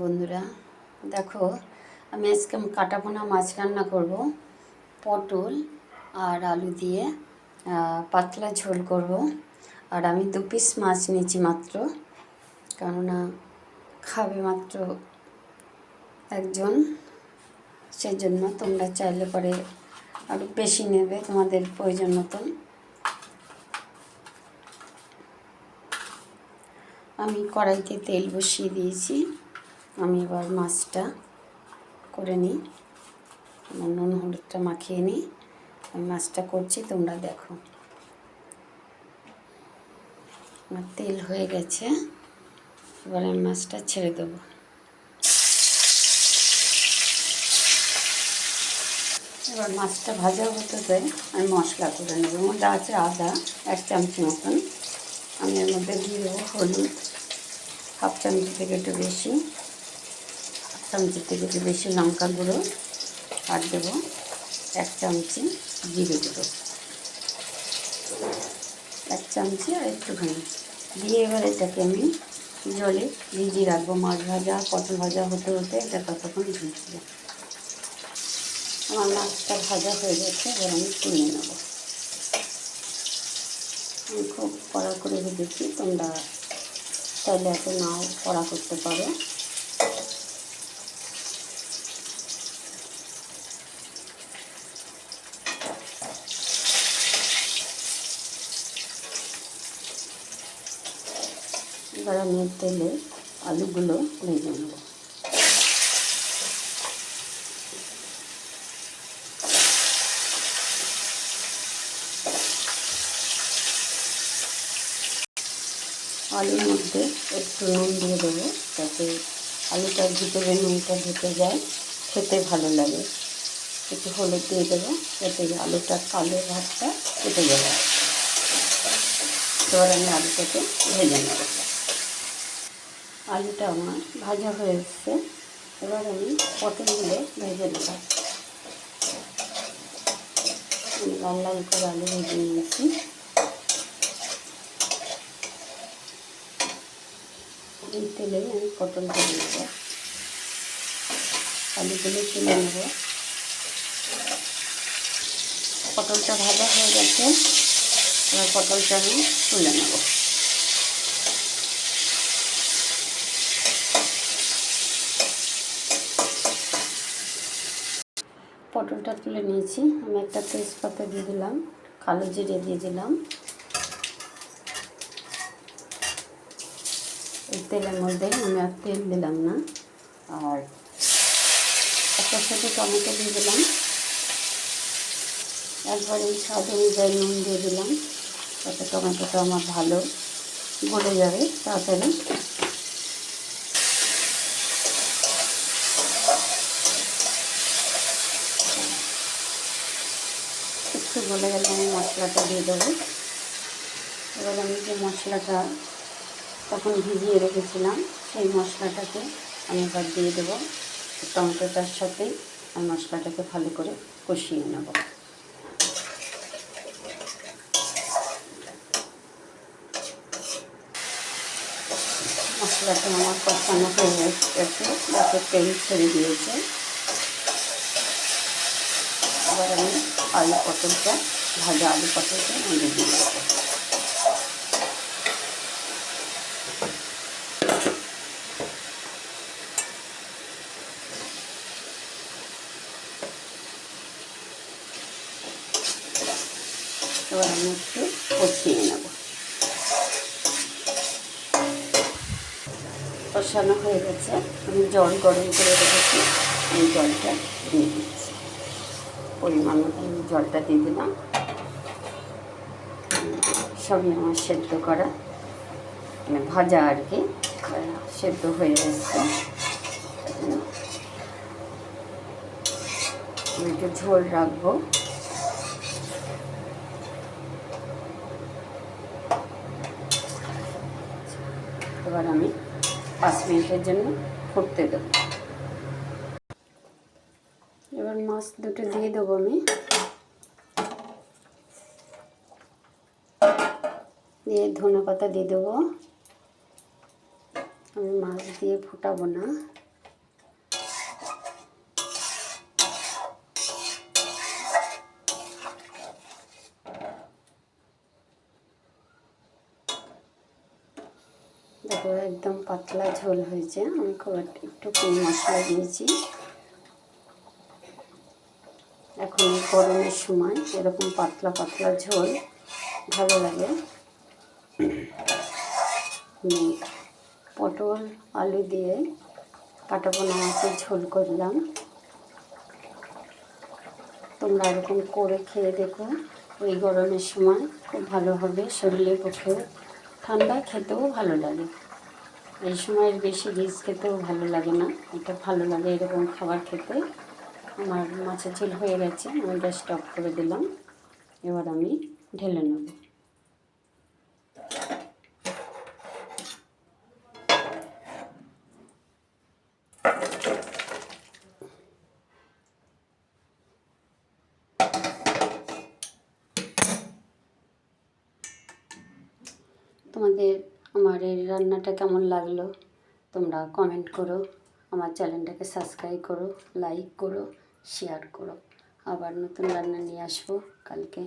বন্ধুরা, দেখো আমি আজকে কাটা পোনা মাছ রান্না করব, পটল আর আলু দিয়ে পাতলা ঝোল করব। আর আমি দু পিস মাছ নিয়েছি মাত্র, কেননা খাবে মাত্র একজন সেই জন্য তোমরা চাইলে পরে আরও বেশি নেবে তোমাদের প্রয়োজন মতন। আমি কড়াইতে তেল বসিয়ে দিয়েছি। আমি এবার মাছটা করে নিই। আমার নুন, হলুদটা মাখিয়ে নিই। আমি মাছটা করছি, তোমরা দেখো। আমার তেল হয়ে গেছে। এবার আমি মাছটা ছেড়ে দেবো। এবার মাছটা ভাজা হতে দেয় আমি মশলা করে নেব। এর মধ্যে আছে আদা, এক চামচি মতন। আমি এর মধ্যে দিয়ে দেবো হলুদ, হাফ চামচি থেকে একটু বেশি। হাফ চামচি থেকে একটু বেশি লঙ্কা গুঁড়ো আর দেবো এক চামচি জিরে গুঁড়ো। এক চামচি আর একটুখানি। দিয়ে এবার এটাকে আমি জলে ভিজিয়ে রাখব। মাছ ভাজা, পটল ভাজা হতে হতে এটা ততক্ষণ ভিজবে আমার মাছটা ভাজা হয়ে গেছে, এবার আমি তুলে নেব। আমি খুব কড়া করে ভেজেছি, তোমরা চাইলে এত নাও কড়া করতে পারো। এবার আমি তেলে আলুগুলো ভেজে নেব। আলুর মধ্যে একটু নুন দিয়ে দেবো যাতে আলুটার ভিতরে নুনটা ঢুকে যায়, খেতে ভালো লাগে। একটু হলুদ দিয়ে দেবো যাতে আলুটার কালো ভাতটা কেটে যাবে এবার আমি আলুটাকে ভেজে নেব। আলুটা আমার ভাজা হয়ে এসছে। এবার আমি পটলগুলো ভেজে আমি লাল লাল করে আলু ভেজে নিয়েছি। এই তেলে আমি পটল ভেজে নেব। আলুগুলো তুলে নেব। পটলটা ভাজা হয়ে গেছে। এবার পটলটা আমি তুলে নেব। পটলটা তুলে নিয়েছি। আমি একটা তেজপাতা দিয়ে দিলাম, কালো জিরে দিয়ে দিলাম। এই তেলের মধ্যে আমি আর তেল দিলাম না। আর একটা ছোটো টমেটো দিয়ে দিলাম। একবারে স্বাদ অনুযায়ী নুন দিয়ে দিলাম। তাতে টমেটোটা আমার ভালো গলে যাবে, তাড়াতাড়ি একটু গলে গেলে আমি মশলাটা দিয়ে দেবো। এবার আমি যে মশলাটা তখন ভিজিয়ে রেখেছিলাম, সেই মশলাটাকে আমি এবার দিয়ে দেবো টমেটোটার সাথে আমি মশলাটাকে ভালো করে কষিয়ে নেব। মশলাটা আমার কষানো হয়ে গেছে যাতে তেল ছেড়ে দিয়েছে। এবার আমি আলু পটলটা ভাজা আলু পটলটা মধ্যে দিয়ে এবার আমি একটু কষিয়ে নেব। কষানো হয়ে গেছে। আমি জল গরম করে রেখেছি। এই জলটা দিয়ে দিচ্ছি। পরিমাণ মতো জলটা দিয়ে দিলাম। সবই আমার সেদ্ধ করা। মানে ভাজা আর কি। সেদ্ধ হয়ে আমি একটু ঝোল রাখব। এবার আমি পাঁচ মিনিটের জন্য ফুটতে দেবো। এবার মাছ দুটো দিয়ে দেবো আমি। দিয়ে ধনে পাতা দিয়ে দেবো। আমি মাছ দিয়ে ফোটাবো না। দেখো, একদম পাতলা ঝোল হয়েছে। আমি খুব একটু মশলা দিয়েছি। গরমের সময় এরকম পাতলা পাতলা ঝোল ভালো লাগে। পটল, আলু দিয়ে কাটা পোনা মাছের ঝোল করলাম। তোমরা এরকম করে খেয়ে দেখো এই গরমের সময় খুব ভালো হবে শরীরের পক্ষে। ঠান্ডা খেতেও ভালো লাগে। এই সময় বেশি রিচ খেতেও ভালো লাগে না, এটা ভালো লাগে এরকম খাবার খেতে। আমার মাছের ঝোল হয়ে গেছে, আমি গ্যাসটা অফ করে দিলাম। এবার আমি ঢেলে নেব। তোমাদের আমার এই রান্নাটা কেমন লাগল? তোমরা কমেন্ট করো। আমার চ্যানেলটাকে সাবস্ক্রাইব করো লাইক করো। শেয়ার করো। আবার নতুন রান্না নিয়ে আসব কালকে।